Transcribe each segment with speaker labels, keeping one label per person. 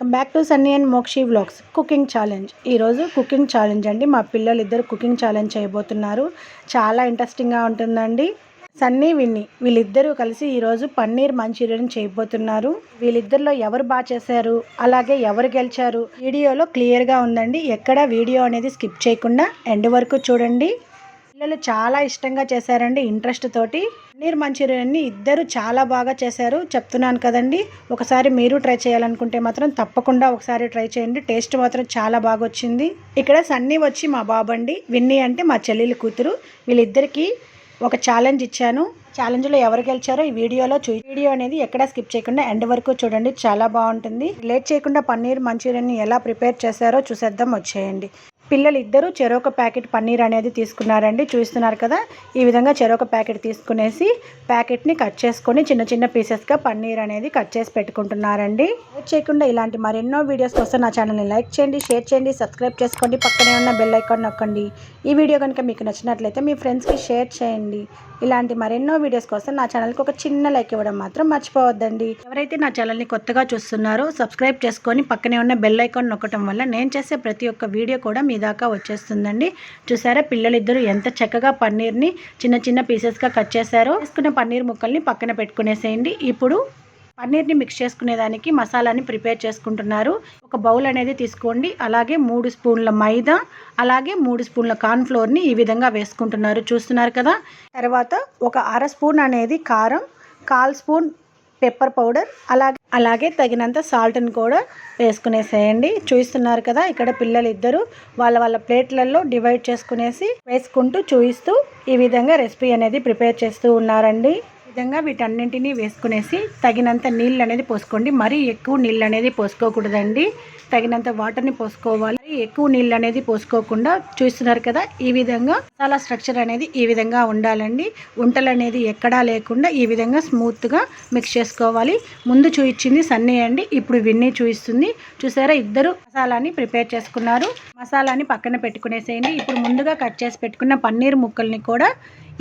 Speaker 1: Welcome back to Sunny and Mokshi vlogs. Cooking challenge. ఈరోజు cooking challenge అండి. మా పిల్లలు ఇద్దరు కుకింగ్ ఛాలెంజ్ చేయబోతున్నారు. చాలా ఇంట్రెస్టింగ్గా ఉంటుందండి. సన్నీ విన్ని వీళ్ళిద్దరూ కలిసి ఈరోజు పన్నీర్ మంచూరియన్ చేయబోతున్నారు. వీళ్ళిద్దరిలో ఎవరు బాగా చేశారు? అలాగే ఎవరు గెలిచారు? వీడియోలో క్లియర్గా ఉందండి. ఎక్కడ వీడియో అనేది స్కిప్ చేయకుండా ఎండ్ వరకు చూడండి. పిల్లలు చాలా ఇష్టంగా చేశారండి ఇంట్రెస్ట్ తోటి. పన్నీర్ మంచూరియన్ని ఇద్దరు చాలా బాగా చేశారు చెప్తున్నాను కదండి. ఒకసారి మీరు ట్రై చేయాలనుకుంటే మాత్రం తప్పకుండా ఒకసారి ట్రై చేయండి టేస్ట్ మాత్రం చాలా బాగా వచ్చింది. ఇక్కడ సన్నీ వచ్చి మా బాబు అండి విన్నీ అంటే మా చెల్లెలి కూతురు. వీళ్ళిద్దరికి ఒక ఛాలెంజ్ ఇచ్చాను. ఛాలెంజ్లో ఎవరు గెలిచారో ఈ వీడియోలో చూ వీడియో అనేది ఎక్కడ స్కిప్ చేయకుండా ఎండ్ వరకు చూడండి చాలా బాగుంటుంది. లేట్ చేయకుండా పన్నీర్ మంచూరియన్ని ఎలా ప్రిపేర్ చేశారో చూసేద్దాం వచ్చేయండి. పిల్లలు ఇద్దరూ చెరొక ప్యాకెట్ పన్నీర్ అనేది తీసుకున్నారండి. చూస్తున్నారు కదా ఈ విధంగా చెరొక ప్యాకెట్ తీసుకునేసి ప్యాకెట్ని కట్ చేసుకొని చిన్న చిన్న పీసెస్గా పన్నీర్ అనేది కట్ చేసి పెట్టుకుంటున్నారండి. లేట్ చేయకుండా ఇలాంటి మరెన్నో వీడియోస్ కోసం నా ఛానల్ని లైక్ చేయండి షేర్ చేయండి సబ్స్క్రైబ్ చేసుకోండి పక్కనే ఉన్న బెల్ ఐకాన్ నొక్కండి. ఈ వీడియో కనుక మీకు నచ్చినట్లయితే మీ ఫ్రెండ్స్కి షేర్ చేయండి. ఇలాంటి మరెన్నో వీడియోస్ కోసం నా ఛానల్కి ఒక చిన్న లైక్ ఇవ్వడం మాత్రం మర్చిపోవద్దండి. ఎవరైతే నా ఛానల్ని కొత్తగా చూస్తున్నారో సబ్స్క్రైబ్ చేసుకొని పక్కనే ఉన్న బెల్ ఐకాన్ నొక్కడం వల్ల నేను చేసే ప్రతి ఒక్క వీడియో కూడా మీ దాకా వచ్చేస్తుందండి. చూసారా పిల్లలిద్దరూ ఎంత చక్కగా పన్నీర్ని చిన్న చిన్న పీసెస్గా కట్ చేశారో. వేసుకున్న పన్నీర్ ముక్కల్ని పక్కన పెట్టుకునేసేయండి. ఇప్పుడు పన్నీర్ని మిక్స్ చేసుకునేదానికి మసాలాని ప్రిపేర్ చేసుకుంటున్నారు. ఒక బౌల్ అనేది తీసుకోండి. అలాగే మూడు స్పూన్ల మైదా అలాగే మూడు స్పూన్ల కార్న్ఫ్లోర్ని ఈ విధంగా వేసుకుంటున్నారు. చూస్తున్నారు కదా? తర్వాత ఒక అర స్పూన్ అనేది కారం కాల్ స్పూన్ పెప్పర్ పౌడర్ అలాగే అలాగే తగినంత సాల్ట్ని కూడా వేసుకునేసేయండి. చూయిస్తున్నారు కదా ఇక్కడ పిల్లలు ఇద్దరు వాళ్ళ వాళ్ళ ప్లేట్లలో డివైడ్ చేసుకునేసి వేసుకుంటూ చూయిస్తూ ఈ విధంగా రెసిపీ అనేది ప్రిపేర్ చేస్తూ ఉన్నారండి. విధంగా వీటన్నింటినీ వేసుకునేసి తగినంత నీళ్ళు అనేది పోసుకోండి. మరీ ఎక్కువ నీళ్ళు అనేది పోసుకోకూడదండి. తగినంత వాటర్ని పోసుకోవాలి. ఎక్కువ నీళ్ళు అనేది పోసుకోకుండా చూస్తున్నారు కదా ఈ విధంగా మసాలా స్ట్రక్చర్ అనేది ఈ విధంగా ఉండాలండి. ఉంటలు అనేది ఎక్కడా లేకుండా ఈ విధంగా స్మూత్గా మిక్స్ చేసుకోవాలి. ముందు చూయించింది సన్నీ అండి ఇప్పుడు విన్నీ చూయిస్తుంది. చూసారా ఇద్దరు మసాలాని ప్రిపేర్ చేసుకున్నారు. మసాలాని పక్కన పెట్టుకునేసేయండి. ఇప్పుడు ముందుగా కట్ చేసి పెట్టుకున్న పన్నీర్ ముక్కల్ని కూడా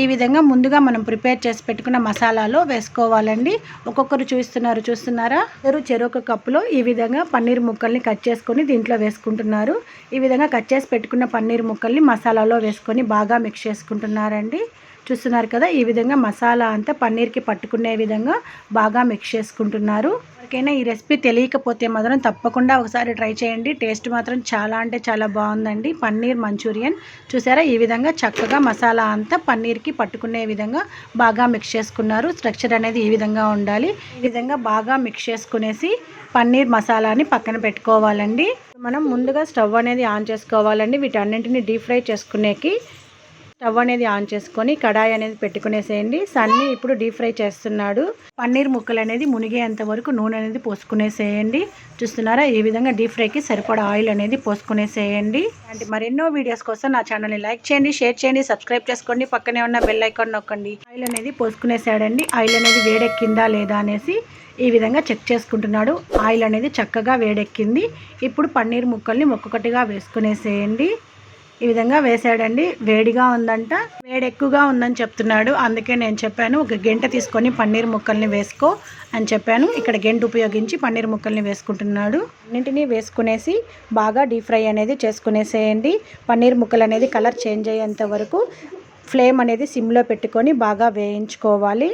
Speaker 1: ఈ విధంగా ముందుగా మనం ప్రిపేర్ చేసి పెట్టుకున్న మసాలాలో వేసుకోవాలండి. ఒక్కొక్కరు చూస్తున్నారు చూస్తున్నారా? ఇద్దరు చెరొక కప్పులో ఈ విధంగా పన్నీర్ ముక్కల్ని కట్ చేసుకొని దీంట్లో వేసుకుంటున్నారు. ఈ విధంగా కట్ చేసి పెట్టుకున్న పన్నీర్ ముక్కల్ని మసాలాలో వేసుకొని బాగా మిక్స్ చేసుకుంటున్నారండి. చూస్తున్నారు కదా ఈ విధంగా మసాలా అంతా పన్నీర్కి పట్టుకునే విధంగా బాగా మిక్స్ చేసుకుంటున్నారు. ఎవరికైనా ఈ రెసిపీ తెలియకపోతే మాత్రం తప్పకుండా ఒకసారి ట్రై చేయండి. టేస్ట్ మాత్రం చాలా అంటే చాలా బాగుందండి. పన్నీర్ మంచూరియన్. చూసారా ఈ విధంగా చక్కగా మసాలా అంతా పన్నీర్కి పట్టుకునే విధంగా బాగా మిక్స్ చేసుకున్నారు. స్ట్రక్చర్ అనేది ఈ విధంగా ఉండాలి. ఈ విధంగా బాగా మిక్స్ చేసుకునేసి పన్నీర్ మసాలాని పక్కన పెట్టుకోవాలండి. మనం ముందుగా స్టవ్ అనేది ఆన్ చేసుకోవాలండి. వీటన్నింటిని డీప్ ఫ్రై చేసుకునేకి స్టవ్ అనేది ఆన్ చేసుకొని కడాయి అనేది పెట్టుకునేసేయండి. సన్నీ ఇప్పుడు డీప్ ఫ్రై చేస్తున్నాడు. పన్నీర్ ముక్కలు అనేది మునిగేంత వరకు నూనె అనేది పోసుకునేసేయండి. చూస్తున్నారా? ఈ విధంగా డీప్ ఫ్రైకి సరిపడా ఆయిల్ అనేది పోసుకునేసేయండి. అంటే మరెన్నో వీడియోస్ కోసం నా ఛానల్ని లైక్ చేయండి షేర్ చేయండి సబ్స్క్రైబ్ చేసుకోండి. పక్కనే ఉన్న బెల్ ఐకాన్ నొక్కండి. ఆయిల్ అనేది పోసుకునేసాడండి. ఆయిల్ అనేది వేడెక్కిందా లేదా అనేసి ఈ విధంగా చెక్ చేసుకుంటున్నాడు. ఆయిల్ అనేది చక్కగా వేడెక్కింది. ఇప్పుడు పన్నీర్ ముక్కల్ని ఒక్కొక్కటిగా వేసుకునేసేయండి. ఈ విధంగా వేసాడండి వేడిగా ఉందంట. వేడి ఎక్కువగా ఉందని చెప్తున్నాడు. అందుకే నేను చెప్పాను ఒక గెంట తీసుకొని పన్నీర్ ముక్కల్ని వేసుకో అని చెప్పాను. ఇక్కడ గెంట ఉపయోగించి పన్నీర్ ముక్కల్ని వేసుకుంటున్నాడు. అన్నింటినీ వేసుకునేసి బాగా డీప్ ఫ్రై అనేది చేసుకునేసేయండి. పన్నీర్ ముక్కలు అనేది కలర్ చేంజ్ అయ్యేంత వరకు ఫ్లేమ్ అనేది సిమ్లో పెట్టుకొని బాగా వేయించుకోవాలి.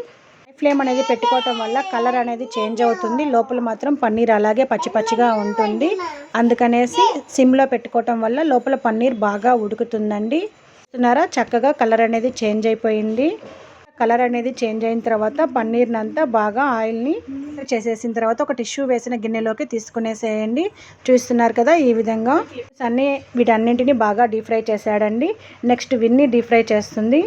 Speaker 1: ఫ్లేమ్ అనేది పెట్టుకోవటం వల్ల కలర్ అనేది చేంజ్ అవుతుంది. లోపల మాత్రం పన్నీర్ అలాగే పచ్చి పచ్చిగా ఉంటుంది. అందుకనేసి సిమ్లో పెట్టుకోవటం వల్ల లోపల పన్నీర్ బాగా ఉడుకుతుందండి. చూస్తున్నారా? చక్కగా కలర్ అనేది చేంజ్ అయిపోయింది. కలర్ అనేది చేంజ్ అయిన తర్వాత పన్నీర్ని అంతా బాగా ఆయిల్ని చేసేసిన తర్వాత ఒక టిష్యూ వేసిన గిన్నెలోకి తీసుకునేసేయండి. చూస్తున్నారు కదా ఈ విధంగా. అన్నీ వీటన్నింటినీ బాగా డీప్ ఫ్రై చేశాడండి. నెక్స్ట్ విన్ని డీప్ ఫ్రై చేస్తుంది.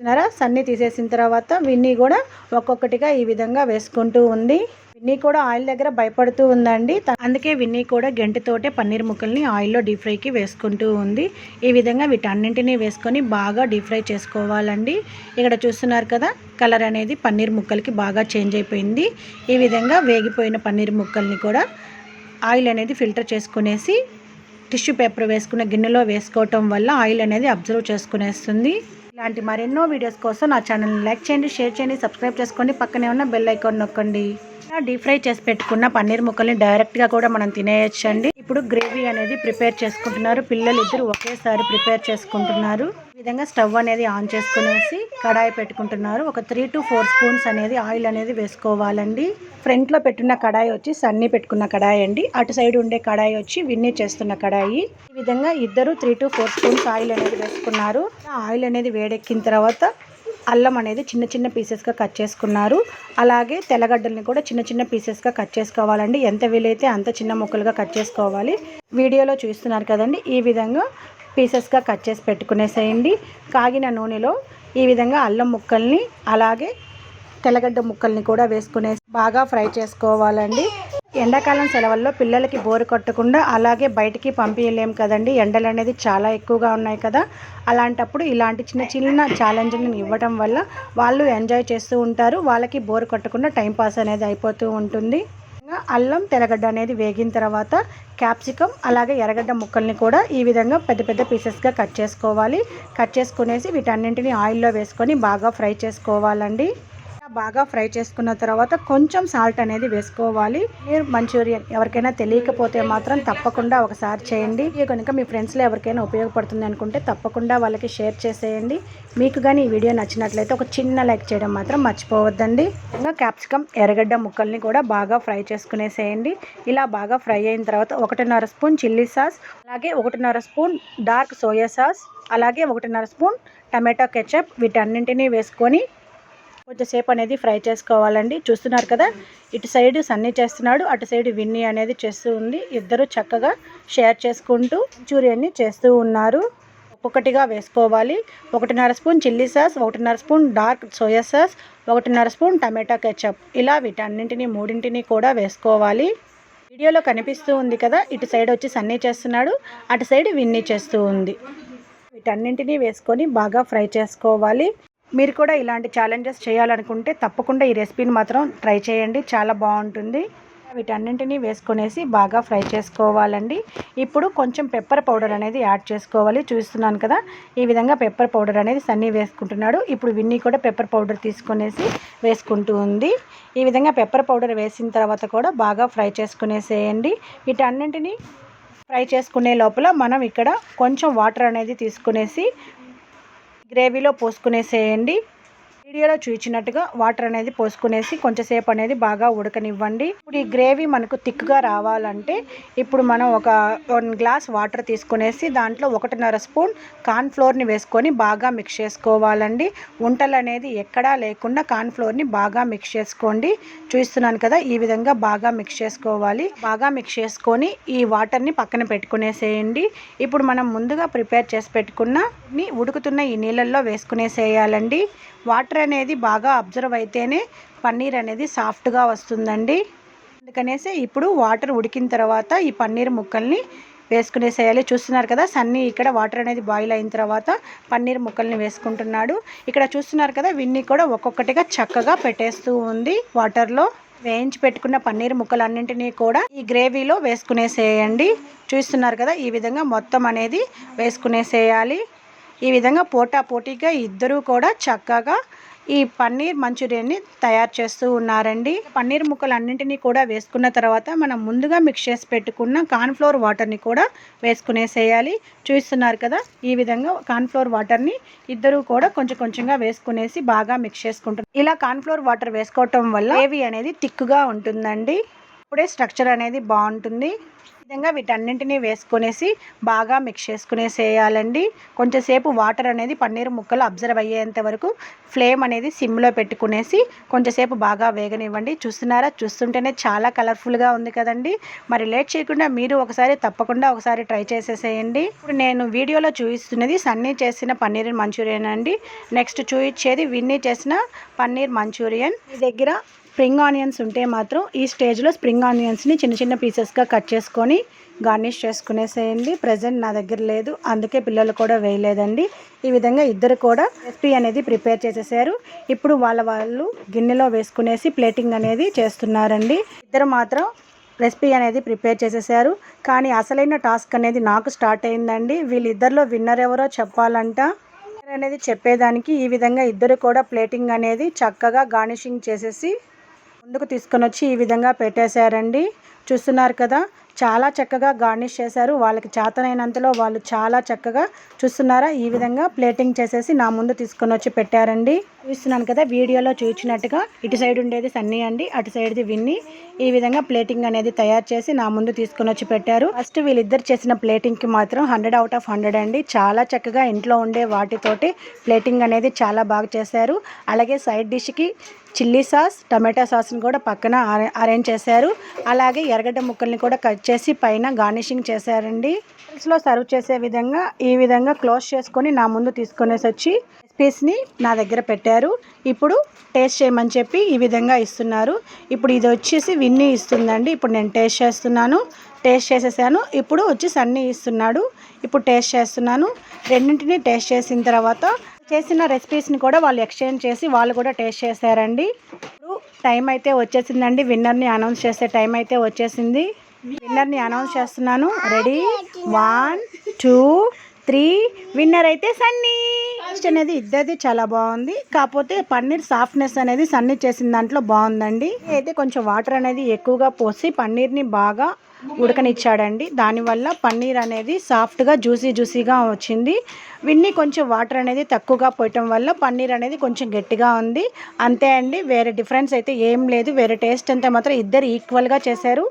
Speaker 1: చూసినారా సన్ని తీసేసిన తర్వాత విన్నీ కూడా ఒక్కొక్కటిగా ఈ విధంగా వేసుకుంటూ ఉంది. విన్నీ కూడా ఆయిల్ దగ్గర భయపడుతూ ఉందండి. అందుకే విన్నీ కూడా గంటతోటే పన్నీర్ ముక్కల్ని ఆయిల్లో డీప్ ఫ్రైకి వేసుకుంటూ ఉంది. ఈ విధంగా వీటన్నింటినీ వేసుకొని బాగా డీప్ ఫ్రై చేసుకోవాలండి. ఇక్కడ చూస్తున్నారు కదా కలర్ అనేది పన్నీర్ ముక్కలకి బాగా చేంజ్ అయిపోయింది. ఈ విధంగా వేగిపోయిన పన్నీర్ ముక్కల్ని కూడా ఆయిల్ అనేది ఫిల్టర్ చేసుకునేసి టిష్యూ పేపర్ వేసుకున్న గిన్నెలో వేసుకోవటం వల్ల ఆయిల్ అనేది అబ్జర్వ్ చేసుకునేస్తుంది. ఇలాంటి మరెన్నో వీడియోస్ కోసం నా ఛానల్ని లైక్ చేయండి షేర్ చేయండి సబ్స్క్రైబ్ చేసుకోండి పక్కనే ఉన్న బెల్ ఐకాన్ నొక్కండి. డీప్ ఫ్రై చేసి పెట్టుకున్న పన్నీర్ ముక్కల్ని డైరెక్ట్గా కూడా మనం తినేయచ్చండి. ఇప్పుడు గ్రేవీ అనేది ప్రిపేర్ చేసుకుంటున్నారు. పిల్లలు ఇద్దరు ఒకేసారి ప్రిపేర్ చేసుకుంటున్నారు. ఈ విధంగా స్టవ్ అనేది ఆన్ చేసుకునేసి కడాయి పెట్టుకుంటున్నారు. ఒక త్రీ టు ఫోర్ స్పూన్స్ అనేది ఆయిల్ అనేది వేసుకోవాలండి. ఫ్రంట్లో పెట్టున్న కడాయి వచ్చి సన్నీ పెట్టుకున్న కడాయి అండి. అటు సైడ్ ఉండే కడాయి వచ్చి విన్ని చేస్తున్న కడాయి. ఈ విధంగా ఇద్దరు three two four spoons oil అనేది వేసుకున్నారు. ఆయిల్ అనేది వేడెక్కిన తర్వాత అల్లం అనేది చిన్న చిన్న పీసెస్గా కట్ చేసుకున్నారు. అలాగే తెల్లగడ్డల్ని కూడా చిన్న చిన్న పీసెస్గా కట్ చేసుకోవాలండి. ఎంత వీలైతే అంత చిన్న ముక్కలుగా కట్ చేసుకోవాలి. వీడియోలో చూస్తున్నారు కదండి. ఈ విధంగా పీసెస్గా కట్ చేసి పెట్టుకునేసేయండి. కాగిన నూనెలో ఈ విధంగా అల్లం ముక్కల్ని అలాగే తెల్లగడ్డ ముక్కల్ని కూడా వేసుకునేసి బాగా ఫ్రై చేసుకోవాలండి. ఎండాకాలం సెలవుల్లో పిల్లలకి బోరు కొట్టకుండా అలాగే బయటికి పంపించలేం కదండి. ఎండలు అనేది చాలా ఎక్కువగా ఉన్నాయి కదా. అలాంటప్పుడు ఇలాంటి చిన్న చిన్న ఛాలెంజ్ని ఇవ్వడం వల్ల వాళ్ళు ఎంజాయ్ చేస్తూ ఉంటారు. వాళ్ళకి బోరు కొట్టకుండా టైంపాస్ అనేది అయిపోతూ ఉంటుంది. అల్లం తెల్లగడ్డ అనేది వేగిన తర్వాత క్యాప్సికమ్ అలాగే ఎర్రగడ్డ ముక్కల్ని కూడా ఈ విధంగా పెద్ద పెద్ద పీసెస్గా కట్ చేసుకోవాలి. కట్ చేసుకునేసి వీటన్నింటిని ఆయిల్లో వేసుకొని బాగా ఫ్రై చేసుకోవాలండి. బాగా ఫ్రై చేసుకున్న తర్వాత కొంచెం సాల్ట్ అనేది వేసుకోవాలి. మీరు మంచూరియన్ ఎవరికైనా తెలియకపోతే మాత్రం తప్పకుండా ఒకసారి చేయండి. ఇది కనుక మీ ఫ్రెండ్స్లో ఎవరికైనా ఉపయోగపడుతుంది అనుకుంటే తప్పకుండా వాళ్ళకి షేర్ చేసేయండి. మీకు కానీ ఈ వీడియో నచ్చినట్లయితే ఒక చిన్న లైక్ చేయడం మాత్రం మర్చిపోవద్దండి. ఇంకా క్యాప్సికమ్ ఎర్రగడ్డ ముక్కల్ని కూడా బాగా ఫ్రై చేసుకునేసేయండి. ఇలా బాగా ఫ్రై అయిన తర్వాత ఒకటిన్నర స్పూన్ చిల్లీ సాస్ అలాగే ఒకటిన్నర స్పూన్ డార్క్ సోయా సాస్ అలాగే ఒకటిన్నర స్పూన్ టమాటో కెచప్ వీటన్నింటినీ వేసుకొని కొంచెంసేపు అనేది ఫ్రై చేసుకోవాలండి. చూస్తున్నారు కదా ఇటు సైడ్ సన్నీ చేస్తున్నాడు అటు సైడ్ విన్నీ అనేది చేస్తూ ఉంది. ఇద్దరు చక్కగా షేర్ చేసుకుంటూ మంచూరియన్ని చేస్తూ ఉన్నారు. ఒక్కొక్కటిగా వేసుకోవాలి. ఒకటిన్నర స్పూన్ చిల్లీ సాస్ ఒకటిన్నర స్పూన్ డార్క్ సోయా సాస్ ఒకటిన్నర స్పూన్ టమాటా కెచప్. ఇలా వీటన్నింటినీ మూడింటిని కూడా వేసుకోవాలి. వీడియోలో కనిపిస్తూ ఉంది కదా ఇటు సైడ్ వచ్చి సన్నీ చేస్తున్నాడు అటు సైడ్ విన్నీ చేస్తూ ఉంది. వీటన్నింటినీ వేసుకొని బాగా ఫ్రై చేసుకోవాలి. మీరు కూడా ఇలాంటి ఛాలెంజెస్ చేయాలనుకుంటే తప్పకుండా ఈ రెసిపీని మాత్రం ట్రై చేయండి. చాలా బాగుంటుంది. వీటన్నింటినీ వేసుకొనేసి బాగా ఫ్రై చేసుకోవాలండి. ఇప్పుడు కొంచెం పెప్పర్ పౌడర్ అనేది యాడ్ చేసుకోవాలి. చూస్తున్నాను కదా ఈ విధంగా పెప్పర్ పౌడర్ అనేది సన్నీ వేసుకుంటున్నాడు. ఇప్పుడు విన్నీ కూడా పెప్పర్ పౌడర్ తీసుకునేసి వేసుకుంటూ ఉంది. ఈ విధంగా పెప్పర్ పౌడర్ వేసిన తర్వాత కూడా బాగా ఫ్రై చేసుకునేసేయండి. వీటన్నింటినీ ఫ్రై చేసుకునే లోపల మనం ఇక్కడ కొంచెం వాటర్ అనేది తీసుకునేసి గ్రేవీలో పోసుకునేసేయండి. వీడియోలో చూపించినట్టుగా వాటర్ అనేది పోసుకునేసి కొంచెంసేపు అనేది బాగా ఉడకనివ్వండి. ఇప్పుడు ఈ గ్రేవీ మనకు థిక్గా రావాలంటే ఇప్పుడు మనం ఒక వన్ గ్లాస్ వాటర్ తీసుకునేసి దాంట్లో ఒకటిన్నర స్పూన్ కార్న్ ఫ్లోర్ని వేసుకొని బాగా మిక్స్ చేసుకోవాలండి. వంటలు అనేది ఎక్కడా లేకుండా కార్న్ఫ్లోర్ని బాగా మిక్స్ చేసుకోండి. చూస్తున్నాను కదా ఈ విధంగా బాగా మిక్స్ చేసుకోవాలి. బాగా మిక్స్ చేసుకొని ఈ వాటర్ని పక్కన పెట్టుకునేసేయండి. ఇప్పుడు మనం ముందుగా ప్రిపేర్ చేసి పెట్టుకున్న ఉడుకుతున్న ఈ నీళ్ళల్లో వేసుకునేసేయాలండి. వాటర్ అనేది బాగా అబ్జర్వ్ అయితేనే పన్నీర్ అనేది సాఫ్ట్గా వస్తుందండి. అందుకనేసి ఇప్పుడు వాటర్ ఉడికిన తర్వాత ఈ పన్నీర్ ముక్కల్ని వేసుకునేసేయాలి చూస్తున్నారు కదా సన్నీ ఇక్కడ వాటర్ అనేది బాయిల్ అయిన తర్వాత పన్నీర్ ముక్కల్ని వేసుకుంటున్నాడు. ఇక్కడ చూస్తున్నారు కదా విన్ని కూడా ఒక్కొక్కటిగా చక్కగా పెట్టేస్తూ ఉంది వాటర్లో. వేయించి పెట్టుకున్న పన్నీర్ ముక్కలన్నింటినీ కూడా ఈ గ్రేవీలో వేసుకునేసేయండి. చూస్తున్నారు కదా ఈ విధంగా మొత్తం అనేది వేసుకునేసేయాలి. ఈ విధంగా పోటా పోటీగా ఇద్దరూ కూడా చక్కగా ఈ పన్నీర్ మంచూరియాన్ని తయారు చేస్తూ ఉన్నారండి. పన్నీర్ ముక్కలు అన్నింటినీ కూడా వేసుకున్న తర్వాత మనం ముందుగా మిక్స్ చేసి పెట్టుకున్న కార్న్ఫ్లోర్ వాటర్ని కూడా వేసుకునేసేయాలి. చూస్తున్నారు కదా ఈ విధంగా కార్న్ఫ్లోర్ వాటర్ని ఇద్దరు కూడా కొంచెం కొంచెంగా వేసుకునేసి బాగా మిక్స్ చేసుకుంటున్నారు. ఇలా కార్న్ఫ్లోర్ వాటర్ వేసుకోవటం వల్ల ఏవి అనేది తిక్కుగా ఉంటుందండి. ఇప్పుడే స్ట్రక్చర్ అనేది బాగుంటుంది. విధంగా వీటన్నింటినీ వేసుకునేసి బాగా మిక్స్ చేసుకునేసేయాలండి. కొంచెంసేపు వాటర్ అనేది పన్నీర్ ముక్కలు అబ్జర్వ్ అయ్యేంత వరకు ఫ్లేమ్ అనేది సిమ్లో పెట్టుకునేసి కొంచెంసేపు బాగా వేగనివ్వండి. చూస్తున్నారా? చూస్తుంటేనే చాలా కలర్ఫుల్గా ఉంది కదండి. మరి లేట్ చేయకుండా మీరు ఒకసారి తప్పకుండా ఒకసారి ట్రై చేసేసేయండి. ఇప్పుడు నేను వీడియోలో చూపిస్తున్నది సన్నీ చేసిన పన్నీర్ మంచూరియన్ అండి. నెక్స్ట్ చూపించేది విన్నీ చేసిన పన్నీర్ మంచూరియన్. మీ దగ్గర స్ప్రింగ్ ఆనియన్స్ ఉంటే మాత్రం ఈ స్టేజ్లో స్ప్రింగ్ ఆనియన్స్ని చిన్న చిన్న పీసెస్గా కట్ చేసుకొని గార్నిష్ చేసుకునేసేయండి. ప్రజెంట్ నా దగ్గర లేదు. అందుకే పిల్లలు కూడా వేయలేదండి. ఈ విధంగా ఇద్దరు కూడా రెసిపీ అనేది ప్రిపేర్ చేసేసారు. ఇప్పుడు వాళ్ళ వాళ్ళు గిన్నెలో వేసుకునేసి ప్లేటింగ్ అనేది చేస్తున్నారండి. ఇద్దరు మాత్రం రెసిపీ అనేది ప్రిపేర్ చేసేసారు. కానీ అసలైన టాస్క్ అనేది నాకు స్టార్ట్ అయిందండి. వీళ్ళిద్దరిలో విన్నర్ ఎవరో చెప్పాలంట. అనేది చెప్పేదానికి ఈ విధంగా ఇద్దరు కూడా ప్లేటింగ్ అనేది చక్కగా గార్నిషింగ్ చేసేసి ముందుకు తీసుకొని వచ్చి ఈ విధంగా పెట్టేశారండి. చూస్తున్నారు కదా చాలా చక్కగా గార్నిష్ చేశారు. వాళ్ళకి చేతనైనంతలో వాళ్ళు చాలా చక్కగా చూస్తున్నారా? ఈ విధంగా ప్లేటింగ్ చేసేసి నా ముందు తీసుకొని వచ్చి పెట్టారండి. చూస్తున్నాను కదా వీడియోలో చూసినట్టుగా ఇటు సైడ్ ఉండేది సన్నీ అండి అటు సైడ్ది విన్ని. ఈ విధంగా ప్లేటింగ్ అనేది తయారు చేసి నా ముందు తీసుకొని వచ్చి పెట్టారు. ఫస్ట్ వీళ్ళిద్దరు చేసిన ప్లేటింగ్కి మాత్రం హండ్రెడ్ అవుట్ ఆఫ్ హండ్రెడ్ అండి. చాలా చక్కగా ఇంట్లో ఉండే వాటితోటి ప్లేటింగ్ అనేది చాలా బాగా చేశారు. అలాగే సైడ్ డిష్కి చిల్లీ సాస్ టమాటా సాస్ని కూడా పక్కన అరేంజ్ చేశారు. అలాగే ఎర్రగడ్డ ముక్కల్ని కూడా కట్ చేసి పైన గార్నిషింగ్ చేశారండి. లో సర్వ్ చేసే విధంగా ఈ విధంగా క్లోజ్ చేసుకొని నా ముందు తీసుకొనేసి వచ్చి పీస్ని నా దగ్గర పెట్టారు. ఇప్పుడు టేస్ట్ చేయమని చెప్పి ఈ విధంగా ఇస్తున్నారు. ఇప్పుడు ఇది వచ్చేసి విన్నీ ఇస్తుందండి. ఇప్పుడు నేను టేస్ట్ చేస్తున్నాను. టేస్ట్ చేసేసాను. ఇప్పుడు వచ్చి సన్నీ ఇస్తున్నాడు. ఇప్పుడు టేస్ట్ చేస్తున్నాను. రెండింటిని టేస్ట్ చేసిన తర్వాత చేసిన రెసిపీస్ని కూడా వాళ్ళు ఎక్స్చేంజ్ చేసి వాళ్ళు కూడా టేస్ట్ చేశారండి. ఇప్పుడు టైం అయితే వచ్చేసిందండి. విన్నర్ని అనౌన్స్ చేసే టైం అయితే వచ్చేసింది. విన్నర్ని అనౌన్స్ చేస్తున్నాను. Ready one two three winner అయితే సన్నీ టేస్ట్ అనేది ఇద్దరిది చాలా బాగుంది. కాకపోతే పన్నీర్ సాఫ్ట్నెస్ అనేది సన్నీ చేసిన దాంట్లో బాగుందండి. అయితే కొంచెం వాటర్ అనేది ఎక్కువగా పోసి పన్నీర్ని బాగా ఉడకనిచ్చాడండి. దానివల్ల పన్నీర్ అనేది సాఫ్ట్గా జ్యూసీ జ్యూసీగా వచ్చింది. విన్ని కొంచెం వాటర్ అనేది తక్కువగా పోయటం వల్ల పన్నీర్ అనేది కొంచెం గట్టిగా ఉంది. అంతే అండి వేరే డిఫరెన్స్ అయితే ఏం లేదు. వేరే టేస్ట్ అంతా మాత్రం ఇద్దరు ఈక్వల్గా చేశారు.